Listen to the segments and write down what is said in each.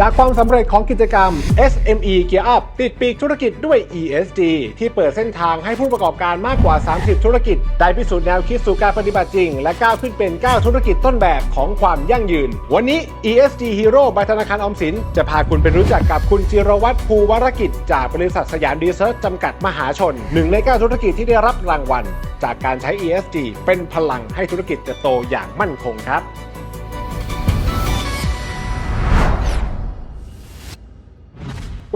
จากความสำเร็จของกิจกรรม SME Gear Up ติดปีกธุรกิจด้วย ESG ที่เปิดเส้นทางให้ผู้ประกอบการมากกว่า 30 ธุรกิจ ได้พิสูจน์แนวคิดสู่การปฏิบัติจริง และก้าวขึ้นเป็น 9 ธุรกิจต้นแบบของความยั่งยืน วันนี้ ESG Hero บธนาคารออมสิน จะพาคุณไปรู้จักกับคุณจิรวัตรภูวรกิจ จากบริษัทสยามดีเซิร์ชจำกัดมหาชนหนึ่งใน 9 ธุรกิจที่ได้รับรางวัล จากการใช้ ESG เป็นพลังให้ธุรกิจจะโตอย่างมั่นคงครับ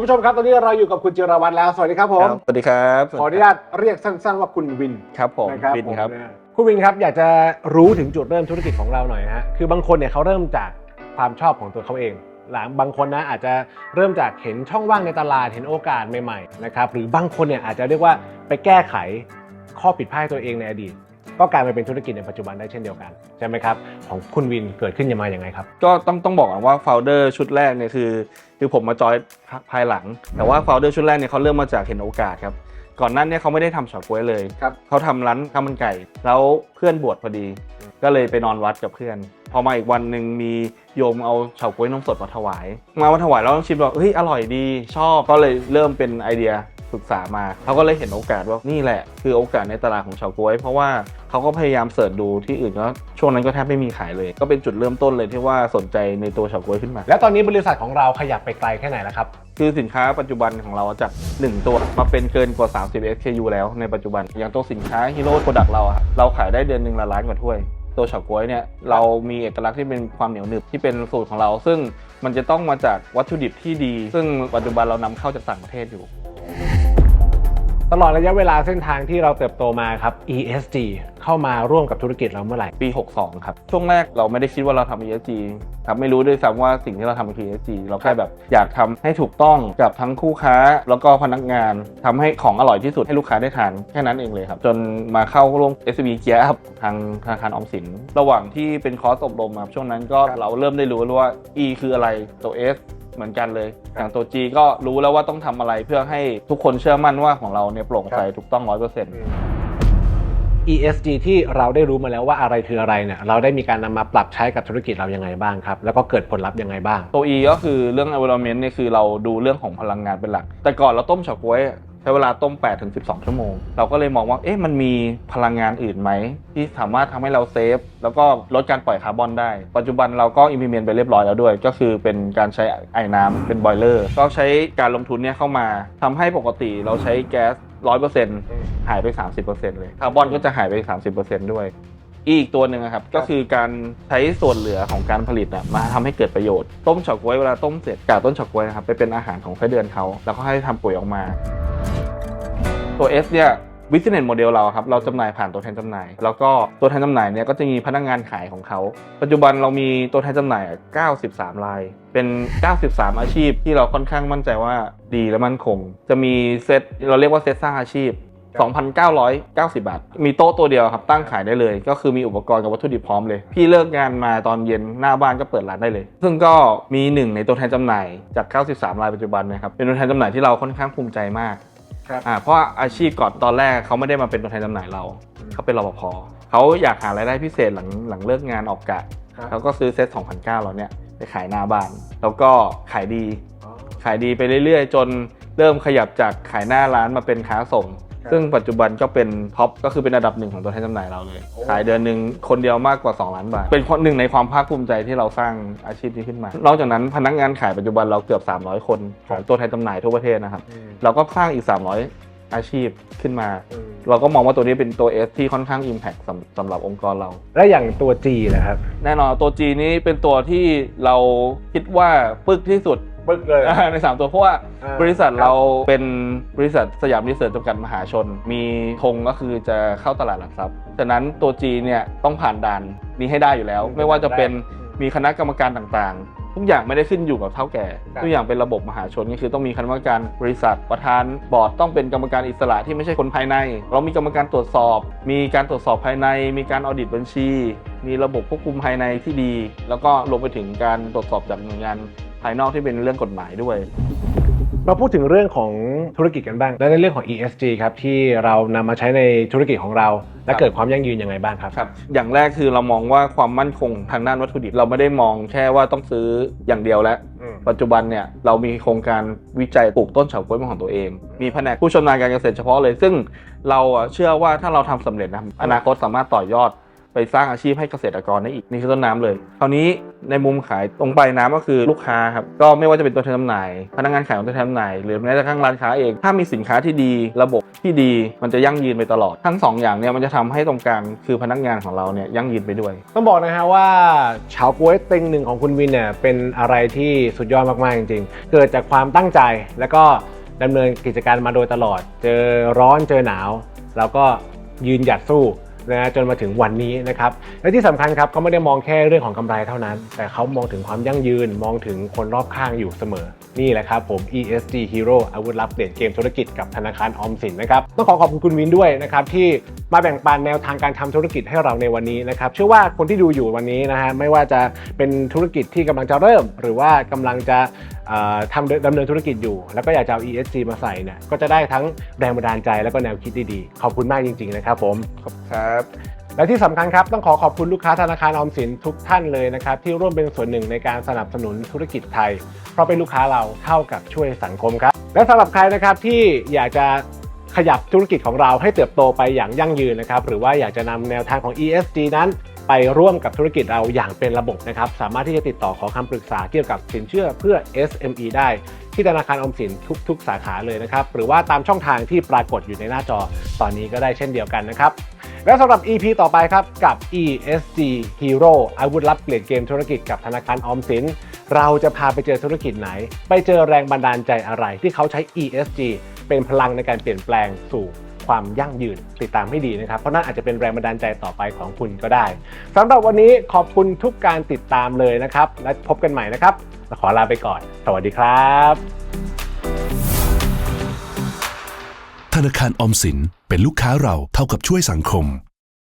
คุณผู้ชมครับตอนนี้เราอยู่กับคุณจิรวัตรแล้ว สวัสดีครับผมครับสวัสดีครับขออนุญาตเรียกสั้นๆว่าคุณวินครับผมนะครับวินครับผมนะคุณวินครับอยากจะรู้ถึงจุดเริ่มธุรกิจของเราหน่อยฮะคือบางคนเนี่ยเขาเริ่มจากความชอบของตัวเขาเองหลังบางคนนะอาจจะเริ่มจากเห็นช่องว่างในตลาดเห็นโอกาสใหม่ๆนะครับหรือบางคนเนี่ยอาจจะเรียกว่าไปแก้ไขข้อผิดพลาดตัวเองในอดีต ก็กลายมาเป็นธุรกิจในปัจจุบันได้เช่นเดียวกันใช่ไหมครับของคุณวินเกิดขึ้นยังมาอย่างไงครับ ก็ต้องต้องบอกก่อนว่าโฟลเดอร์ชุดแรกเนี่ยคือคือผมมาจอยภายหลัง แต่ว่าโฟลเดอร์ชุดแรกเนี่ยเขาเริ่มมาจากเห็นโอกาสครับก่อนหนั้นเนี่ยเขาไม่ได้ทำเฉาก๊วยเลยครับเขาทำร้านข้าวมันไก่ แล้วเพื่อนบวชพอดี ก็เลยไปนอนวัดกับเพื่อน พอมาอีกวันหนึ่งมีโยมเอาเฉาก๊วยนมสดมาถวาย มามาถวายแล้วชิมบอกเฮ้ยอร่อยดีชอบก็เลยเริ่มเป็นไอเดีย ศึกษามาเขาก็เลยเห็นโอกาสว่านี่แหละ คือโอกาสในตลาดของเฉาก๊วย เพราะว่าเขาก็พยายามเสิร์ชดูที่อื่นก็ช่วงนั้นก็แทบไม่มีขายเลย ก็เป็นจุดเริ่มต้นเลยที่ว่าสนใจในตัวเฉาก๊วยขึ้นมา แล้วตอนนี้บริษัทของเราขยับไปไกลแค่ไหนแล้วครับคือสินค้าปัจจุบันของเราจาก 1 ตัวมาเป็นเกินกว่า 30 SKU แล้วในปัจจุบันอย่างตัวสินค้าฮีโร่โปรดักต์เราอะเราขายได้เดือนหนึ่งละล้านกว่าถ้วยตัวเฉาก๊วยเนี่ยเรามีเอกลักษณ์ที่เป็นความเหนียวหนึบที่เป็นสูตรของเรา ซึ่งมันจะต้องมาจากวัตถุดิบที่ดี ซึ่งปัจจุบันเรานำเข้าจากต่างประเทศอยู่ ตลอดระยะเวลาเส้นทางที่เราเติบโตมาครับ ESG เข้ามาร่วมกับธุรกิจเราเมื่อไหร่ ปี 62 ครับ ช่วงแรกเราไม่ได้คิดว่าเราทำ ESG ครับไม่รู้ด้วยซ้ำว่าสิ่งที่เราทำคือ ESG เราแค่แบบอยากทำให้ถูกต้องกับทั้งคู่ค้า แล้วก็พนักงานทำให้ของอร่อยที่สุดให้ลูกค้าได้ทานแค่นั้นเองเลยครับ จนมาเข้าร่วม SB Gear Up ทางธนาคารออมสิน ระหว่างที่เป็นคอร์สอบรมครับช่วงนั้นก็รเราเริ่มได้รู้แล้ว่า E คืออะไรตัว S เหมือนกันเลยอย่างตัว G ก็รู้แล้วว่าต้องทำอะไรเพื่อให้ทุกคนเชื่อมั่นว่าของเราเนี่ยโปร่งใสถูกต้องร้อยเปอร์เซ็นต์ ESG ที่เราได้รู้มาแล้วว่าอะไรคืออะไรเนี่ยเราได้มีการนำมาปรับใช้กับธุรกิจเรายังไงบ้างครับ แล้วก็เกิดผลลัพธ์ยังไงบ้าง ตัว E ก็คือเรื่อง environment เนี่ยคือเราดูเรื่องของพลังงานเป็นหลัก แต่ก่อนเราต้มเฉาก๊วย ใช้เวลาต้ม 8 ถึง 12 ชั่วโมง เราก็เลยมองว่า เอ๊ะ มันมีพลังงานอื่นไหม ที่สามารถทำให้เราเซฟ แล้วก็ลดการปล่อยคาร์บอนได้ ปัจจุบันเราก็ implement ไปเรียบร้อยแล้วด้วย ก็คือเป็นการใช้ไอ้น้ำเป็นบอยเลอร์ ก็ใช้การลงทุนเนี่ยเข้ามาทำให้ปกติเราใช้แก๊ส100%หายไป 30%เลย คาร์บอนก็จะหายไป 30%ด้วย อีกตัวหนึ่งอะครับ ก็คือการใช้ส่วนเหลือของการผลิตอะมาทำให้เกิดประโยชน์ ต้มเฉาก๊วยเวลาต้มเสร็จกากต้นเฉาก๊วยนะครับไปเป็นอาหารของไส้เดือนเขา แล้วก็ให้ทำปุ๋ยออกมา ตัว S เนี่ยวิสเนสโมเดลเราครับเราจำหน่ายผ่านตัวแทนจำหน่าย แล้วก็ตัวแทนจำหน่ายเนี่ยก็จะมีพนักงานขายของเขา ปัจจุบันเรามีตัวแทนจำหน่าย 93 ราย เป็น 93 อาชีพที่เราค่อนข้างมั่นใจว่าดีและมั่นคง จะมีเซตเราเรียกว่าเซตสร้างอาชีพ 2,990 บาท มีโต๊ะตัวเดียวครับตั้งขายได้เลย ก็คือมีอุปกรณ์กับวัตถุดิบพร้อมเลย พี่เลิกงานมาตอนเย็นหน้าบ้านก็เปิดร้านได้เลย ซึ่งก็มีหนึ่งในตัวแทนจำหน่ายจาก 93 รายปัจจุบันนะครับเป็นตัวแทนจำหน่ายที่เราค่อนข้างภูมิใจมาก ครับอ่าเพราะว่าอาชีพก่อนตอนแรกเขาไม่ได้มาเป็นตัวแทนจำหน่ายเรา เขาเป็นรปภเขาอยากหารายได้พิเศษหลังหลังเลิกงานออกกะครับแล้วก็ซื้อเซ็ต2,900เราเนี่ยไปขายหน้าบ้าน แล้วก็ขายดีขายดีไปเรื่อยๆ จนเริ่มขยับจากขายหน้าร้านมาเป็นค้าส่งครับ ซึ่งปัจจุบันก็เป็นท็อปก็คือเป็นอันดับหนึ่งของตัวแทนจำหน่ายเราเลยโอ้ขายเดือนหนึ่งคนเดียวมากกว่า 2 ล้านบาท เป็นคนหนึ่งในความภาคภูมิใจที่เราสร้างอาชีพนี้ขึ้นมา นอกจากนั้นพนักงานขายปัจจุบันเราเกือบ 300 คนของตัวแทนจำหน่ายทั่วประเทศนะครับอืมเราก็สร้างอีก 300 อาชีพขึ้นมาอืมเราก็มองว่าตัวนี้เป็นตัว S ที่ค่อนข้าง Impact สำสำหรับองค์กรเรา แล้วอย่างตัว G นะครับ แน่นอนตัว G นี้เป็นตัวที่เราคิดว่าปึกที่สุดปึ๊กเลย ใน 3 ตัวเพราะว่าอ่า บริษัทครับเราเป็นบริษัทสยามนิเสิร์จำกัดมหาชน มีธงก็คือจะเข้าตลาดหลักทรัพย์ฉะนั้นตัว G เนี่ยต้องผ่านด่านนี้ให้ได้อยู่แล้ว ไม่ว่าจะเป็น มีคณะกรรมการต่างๆ ทุกอย่างไม่ได้ขึ้นอยู่กับเท่าแก่ครับทุกอย่างเป็นระบบมหาชนก็คือต้องมีคณะกรรมการบริษัท ประธานบอร์ดต้องเป็นกรรมการอิสระที่ไม่ใช่คนภายใน เรามีกรรมการตรวจสอบ มีการตรวจสอบภายใน มีการออดิตบัญชี มีระบบควบคุมภายในที่ดี แล้วก็รวมไปถึงการตรวจสอบจากหน่วยงานภายนอกที่เป็นเรื่องกฎหมายด้วย มาพูดถึงเรื่องของธุรกิจกันบ้าง และในเรื่องของ ESG ครับที่เรานำมาใช้ในธุรกิจของเรา และครับเกิดความยั่งยืนยังไงบ้างครับ ครับ อย่างแรกคือเรามองว่าความมั่นคงทางด้านวัตถุดิบ เราไม่ได้มองแค่ว่าต้องซื้ออย่างเดียวแล้ว อืม ปัจจุบันเนี่ยเรามีโครงการวิจัยปลูกต้นเฉาก๊วยเป็นของตัวเอง มีแผนกผู้ชำนาญการเกษตรเฉพาะเลย ซึ่งเราอะเชื่อว่าถ้าเราทำสำเร็จนะอนาคตสามารถต่อยอด ไปสร้างอาชีพให้เกษตรกรได้อีกนี่คือต้นน้ำเลยคราวนี้ในมุมขายตรงปลายน้ำก็คือลูกค้าครับก็ไม่ว่าจะเป็นตัวแทนจำหน่ายพนักงานขายของตัวแทนจำหน่ายหรือแม้กระทั่งร้านค้าเองถ้ามีสินค้าที่ดีระบบที่ดีมันจะยั่งยืนไปตลอด ทั้งสองอย่างเนี่ยมันจะทำให้ตรงกลางคือพนักงานของเราเนี่ยยั่งยืนไปด้วย ต้องบอกนะฮะว่าเฉาก๊วยเต็งหนึ่งของคุณวินเนี่ยเป็นอะไรที่สุดยอดมากๆจริง ๆ เกิดจากความตั้งใจแล้วก็ดำเนินกิจการมาโดยตลอด เจอร้อนเจอหนาวแล้วก็ยืนหยัดสู้ นะฮะจนมาถึงวันนี้นะครับ และที่สำคัญครับเขาไม่ได้มองแค่เรื่องของกำไรเท่านั้น แต่เขามองถึงความยั่งยืนมองถึงคนรอบข้างอยู่เสมอ นี่แหละครับผม ESG Hero อาวุธลับเปลี่ยนเกมธุรกิจกับธนาคารออมสินนะครับต้องขอขอบคุณคุณวินด้วยนะครับที่มาแบ่งปันแนวทางการทำธุรกิจให้เราในวันนี้นะครับเชื่อว่าคนที่ดูอยู่วันนี้นะฮะไม่ว่าจะเป็นธุรกิจที่กำลังจะเริ่ม หรือว่ากำลังจะทำดำเนินธุรกิจอยู่ แล้วก็อยากจะเอา ESG มาใส่เนี่ยก็จะได้ทั้งแรงบันดาลใจแล้วก็แนวคิดดีๆ ขอบคุณมากจริง ๆ นะครับผม ครับ และที่สำคัญครับต้องขอขอบคุณลูกค้าธนาคารออมสินทุกท่านเลยนะครับที่ร่วมเป็นส่วนหนึ่งในการสนับสนุนธุรกิจไทย เพราะเป็นลูกค้าเราเท่ากับช่วยสังคมครับ และสำหรับใครนะครับที่อยากจะขยับธุรกิจของเราให้เติบโตไปอย่างยั่งยืนนะครับหรือว่าอยากจะนำแนวทางของ ESG นั้นไปร่วมกับธุรกิจเราอย่างเป็นระบบนะครับ สามารถที่จะติดต่อขอคำปรึกษาเกี่ยวกับสินเชื่อเพื่อ SME ได้ ที่ธนาคารออมสินทุก ๆ สาขาเลยนะครับ หรือว่าตามช่องทางที่ปรากฏอยู่ในหน้าจอตอนนี้ก็ได้เช่นเดียวกันนะครับ และสำหรับ EP ต่อไปครับกับ ESG Hero อาวุธลับเปลี่ยนเกมธุรกิจกับธนาคารออมสิน เราจะพาไปเจอธุรกิจไหน ไปเจอแรงบันดาลใจอะไร ที่เขาใช้ ESG เป็นพลังในการเปลี่ยนแปลงสู่ความยั่งยืนติดตามให้ดีนะครับ เพราะนั่นอาจจะเป็นแรงบันดาลใจต่อไปของคุณก็ได้สำหรับวันนี้ขอบคุณทุกการติดตามเลยนะครับ และพบกันใหม่นะครับขอลาไปก่อน สวัสดีครับ นาคารออมสินเป็นลูกค้าเราเท่ากับช่วยสังคม